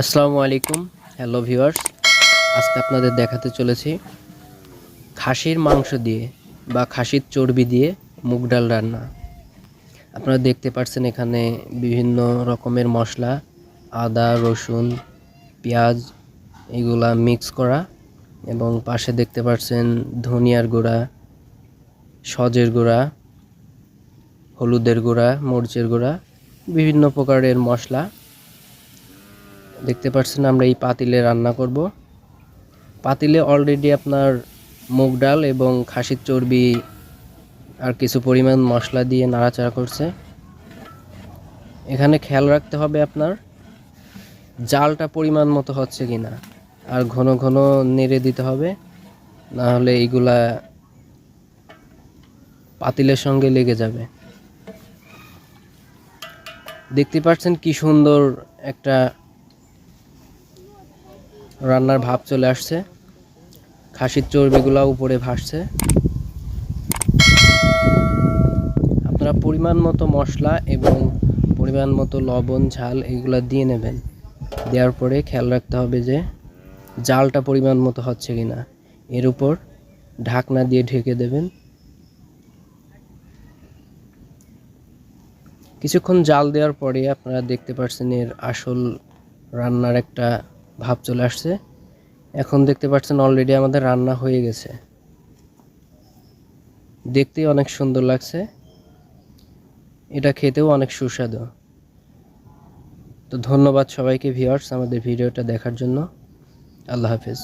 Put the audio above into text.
আসসালামু আলাইকুম, hello viewers. আজকে আপনাদের দেখাতে চলেছি খাসির মাংস দিয়ে বা খাসির চর্বি দিয়ে মুগ ডাল রান্না। আপনারা দেখতে পাচ্ছেন এখানে বিভিন্ন রকমের মশলা, আদা, রসুন, পেঁয়াজ, এগুলা মিক্স করা এবং পাশে দেখতে পাচ্ছেন ধনিয়ার গুঁড়া, সজের গুঁড়া, হলুদের গুঁড়া, মরিচের গুঁড়া, বিভিন্ন প্রকারের মশলা দেখতে পাচ্ছেন আমরা এই পাতিলে রান্না করব। পাতিলে অলরেডি আপনার মুগ ডাল এবং খাসির চর্বি আর কিছু পরিমাণ মশলা দিয়ে নাড়াচাড়া করছে। এখানে খেয়াল রাখতে হবে আপনার, জালটা পরিমাণ মতো হচ্ছে কি না আর ঘন ঘন নেড়ে দিতে হবে, না হলে এইগুলা পাতিলের সঙ্গে লেগে যাবে। দেখতে পাচ্ছেন কি সুন্দর একটা রান্নার ভাব চলে আসছে। খাসির চর্বিগুলো উপরে ভাসছে। আপনারা পরিমাণ মতো মশলা এবং পরিমাণ মতো লবণ, ঝাল এগুলো দিয়ে নেবেন। দেওয়ার পরে খেয়াল রাখতে হবে যে জালটা পরিমাণ মতো হচ্ছে কিনা। এর উপর ঢাকনা দিয়ে ঢেকে দেবেন। কিছুক্ষণ জাল দেওয়ার পরে আপনারা দেখতে পাচ্ছেন এর আসল রান্নার একটা ভাব চলে আসছে। এখন দেখতে পাচ্ছেন অলরেডি আমাদের রান্না হয়ে গেছে। দেখতে অনেক সুন্দর লাগছে। এটা খেতেও অনেক সুস্বাদু। তো ধন্যবাদ সবাইকে ভিউয়ার্স আমাদের ভিডিওটা দেখার জন্য। আল্লাহ হাফেজ।